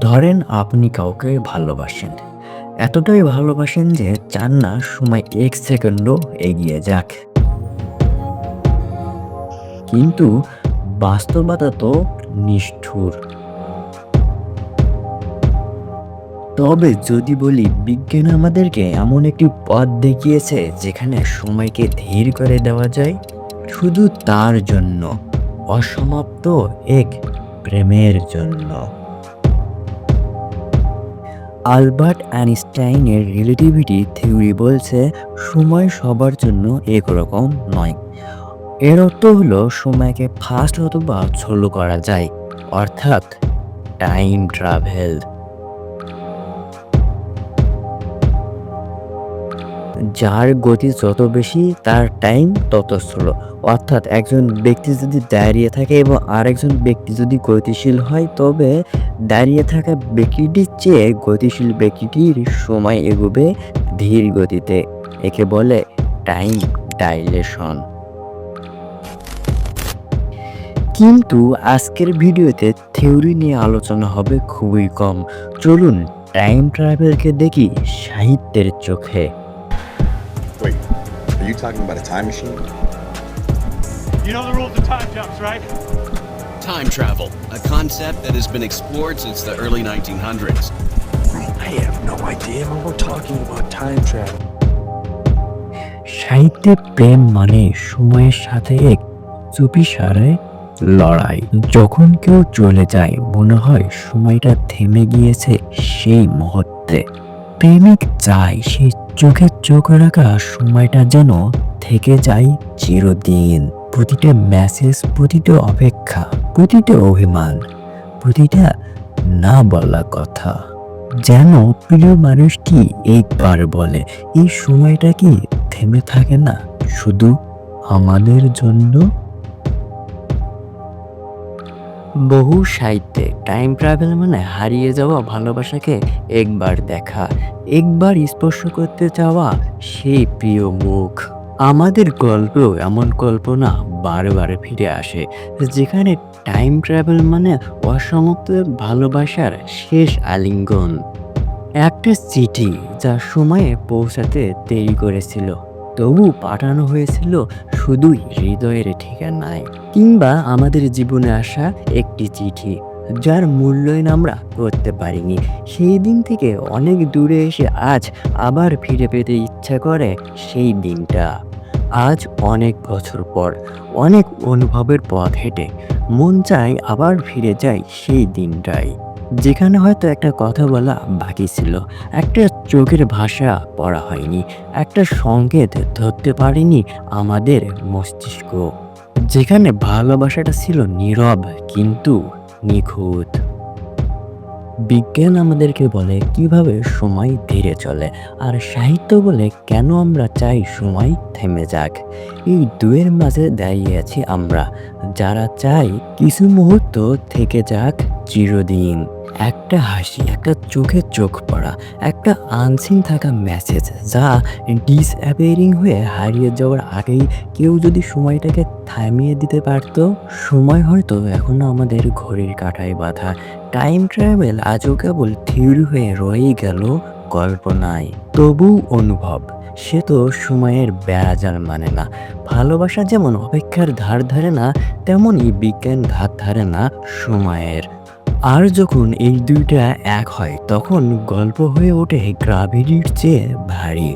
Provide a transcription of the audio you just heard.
ধরেন আপনি কাউকে ভালোবাসেন। এতটাই ভালোবাসেন যে চান না সময় এক সেকেন্ডও এগিয়ে যাক। কিন্তু বাস্তবতা তো নিষ্ঠুর। তবে যদি বলি, বিজ্ঞান আমাদেরকে এমন একটি পথ দেখিয়েছে যেখানে সময়কে ধীর করে দেওয়া যায়। শুধু তার জন্য, অসমাপ্ত এক প্রেমের জন্য। আলবার্ট আইনস্টাইনের রিলেটিভিটি থিওরি বলছে, সময় সবার জন্য একরকম নয়। এর অর্থ হলো, সময়কে ফাস্ট অথবা ছোলো করা যায়। অর্থাৎ টাইম ট্রাভেল যার গতি যত বেশি, তার টাইম তত স্লো অর্থাৎ একজন ব্যক্তি যদি দাঁড়িয়ে থাকে এবং আরেকজন ব্যক্তি যদি গতিশীল হয়, তবে দাঁড়িয়ে থাকা ব্যক্তিটির চেয়ে গতিশীল ব্যক্তিটির সময় এগোবে ধীর গতিতে। একে বলে টাইম ডাইলেশন কিন্তু আজকের ভিডিওতে থিওরি নিয়ে আলোচনা হবে খুবই কম। চলুন টাইম ট্রাভেলকে দেখি সাহিত্যের চোখে। Are you talking about a time machine? You know the rules of time jumps, right? Time travel, a concept that has been explored since the early 1900s. I have no idea what we're talking about time travel. সাহিত্যে প্রেম মানে সময়ের সাথে এক চুপিসারে লড়াই যখন কেউ চলে যায় মনে হয় সময়টা থেমে গিয়েছে সেই মুহূর্তে প্রেমিক চায় সেই চোখে চোখ রাখা সময়টা যেন থেকে যায় চিরদিন। প্রতিটা মেসেজ প্রতিটা অপেক্ষা, প্রতিটা অভিমান, প্রতিটা না বলা কথা যেন প্রিয় মানুষটি একবার বলে, এই সময়টা কি থেমে থাকে না? শুধু আমাদের জন্য? বহু সাহিত্যে টাইম ট্রাভেল মানে হারিয়ে যাওয়া ভালোবাসাকে একবার দেখা, একবার স্পর্শ করতে চাওয়া সেই প্রিয় মুখ। আমাদের গল্প এমন কল্পনা বারবার ফিরে আসে, যেখানে টাইম ট্রাভেল মানে অসমাপ্ত ভালোবাসার শেষ আলিঙ্গন। একটা চিঠি যা সময়ে পৌঁছাতে দেরি করেছিল। তবু পাঠানো হয়েছিল শুধুই হৃদয়ের ঠিকানায় কিংবা আমাদের জীবনে আসা একটি চিঠি, যার মূল্যায়ন আমরা করতে পারিনি। সেই দিন থেকে অনেক দূরে এসে আজ আবার ফিরে পেতে ইচ্ছা করে সেই দিনটা। আজ অনেক বছর পর, অনেক অনুভবের পথ হেঁটে মন চায় আবার ফিরে যায় সেই দিনটাই যেখানে হয়তো একটা কথা বলা বাকি ছিল। একটা চোখের ভাষা পড়া হয়নি। একটা সংকেত ধরতে পারেনি আমাদের মস্তিষ্ক। যেখানে ভালোবাসাটা ছিল নীরব কিন্তু নিখুঁত। বিজ্ঞান আমাদেরকে বলে কীভাবে সময় ধীরে চলে আর সাহিত্য বলে কেন আমরা চাই সময় থেমে যাক। এই দুয়ের মাঝে দাঁড়িয়ে আছি আমরা। যারা চাই কিছু মুহূর্ত থেকে যাক চিরদিন। একটা হাসি, একটা চোখে চোখ পড়া, একটা আনসিন থাকা মেসেজ যা ডিসঅ্যাপিয়ারিং হয়ে হারিয়ে যাওয়ার আগেই কেউ যদি সময়টাকে থামিয়ে দিতে পারত, সময় হয়তো এখনও আমাদের ঘড়ির কাঁটায় বাঁধা। টাইম ট্রাভেল আজও কেবল থিওরি হয়ে রয়েই গেল কল্পনায়। তবু অনুভব, সে তো সময়ের বেড়াজাল মানে না। ভালোবাসা যেমন অপেক্ষার ধার ধারে না, তেমনই বিজ্ঞান ধার ধারে না সময়ের। আর যখন এই দুইটা এক হয় তখন গল্প হয়ে ওঠে গ্রাভিটির চেয়ে ভারী।